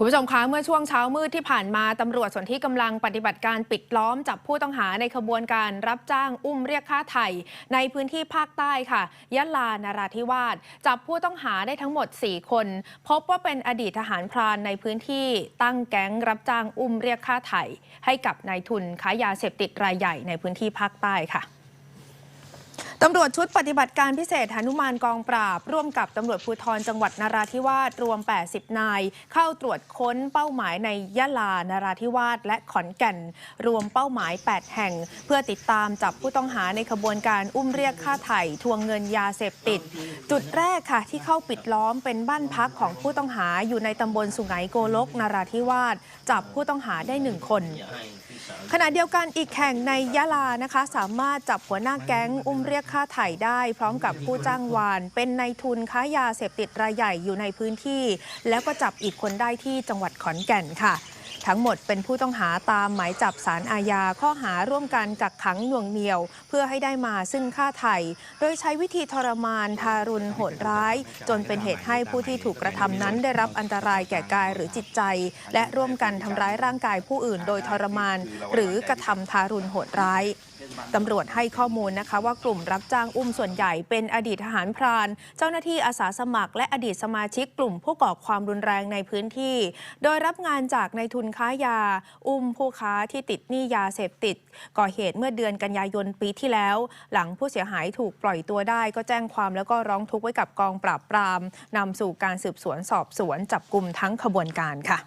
คุณผู้ชมคะเมื่อช่วงเช้ามืดที่ผ่านมาตำรวจส่วนที่กำลังปฏิบัติการปิดล้อมจับผู้ต้องหาในขบวนการรับจ้างอุ้มเรียกค่าไถ่ในพื้นที่ภาคใต้ค่ะยะลานราธิวาสจับผู้ต้องหาได้ทั้งหมด 4 คน พบว่าเป็นอดีตทหารพรานในพื้นที่ตั้งแก๊งรับจ้างอุ้มเรียกค่าไถ่ให้กับนายทุนค้ายาเสพติดรายใหญ่ในพื้นที่ภาคใต้ค่ะ ตำรวจชุดปฏิบัติการพิเศษหนุมานกองปราบ ร่วมกับตำรวจภูธรจังหวัดนราธิวาสรวม 80 นาย เข้าตรวจค้นเป้าหมายในยะลานราธิวาสและขอนแก่น รวมเป้าหมาย 8 แห่ง เพื่อติดตามจับผู้ต้องหาในขบวนการอุ้มเรียกค่าไถ่ทวงเงินยาเสพติด จุดแรกค่ะ ที่เข้าปิดล้อมเป็นบ้านพักของผู้ต้องหาอยู่ในตำบลสุไหงโกลกนราธิวาสจับผู้ต้องหาได้หนึ่งคนขณะเดียวกันอีกแห่งในยะลานะคะ สามารถจับหัวหน้าแก๊งอุ้มเรียกค่าไถ่ได้ พร้อมกับผู้จ้างวาน เป็นในทุนค้ายาเสพติดรายใหญ่อยู่ในพื้นที่ แล้วก็จับอีกคนได้ที่จังหวัดขอนแก่นค่ะ ทั้งหมดเป็นผู้ต้องหาตามหมายจับสารอาญาข้อหาร่วมกันกักขังหน่วงเหนียว เพื่อให้ได้มาซึ่งค่าไถ่โดยใช้วิธีทรมานทารุณโหดร้าย จนเป็นเหตุให้ผู้ที่ถูกกระทำนั้นได้รับอันตรายแก่กายหรือจิตใจ และร่วมกันทำร้ายร่างกายผู้อื่น โดยทรมาน หรือกระทำทารุณโหดร้ายตำรวจให้ข้อมูลนะคะว่ากลุ่มรับจ้างอุ้มส่วนใหญ่เป็นอดีตทหารพราน เจ้าหน้าที่อาสาสมัคร และอดีตสมาชิกกลุ่มผู้ก่อความรุนแรงในพื้นที่ โดยรับงานจากในายทุนค้ายา อุ้มผู้ค้าที่ติดหนี้ยาเสพติด ก่อเหตุเมื่อเดือนกันยายนปีที่แล้ว หลังผู้เสียหายถูกปล่อยตัวได้ ก็แจ้งความแล้วก็ร้องทุกข์ไว้กับกองปราบปรามนำสู่การสืบสวนสอบสวนจับกลุ่มทั้งขบวนการค่ะ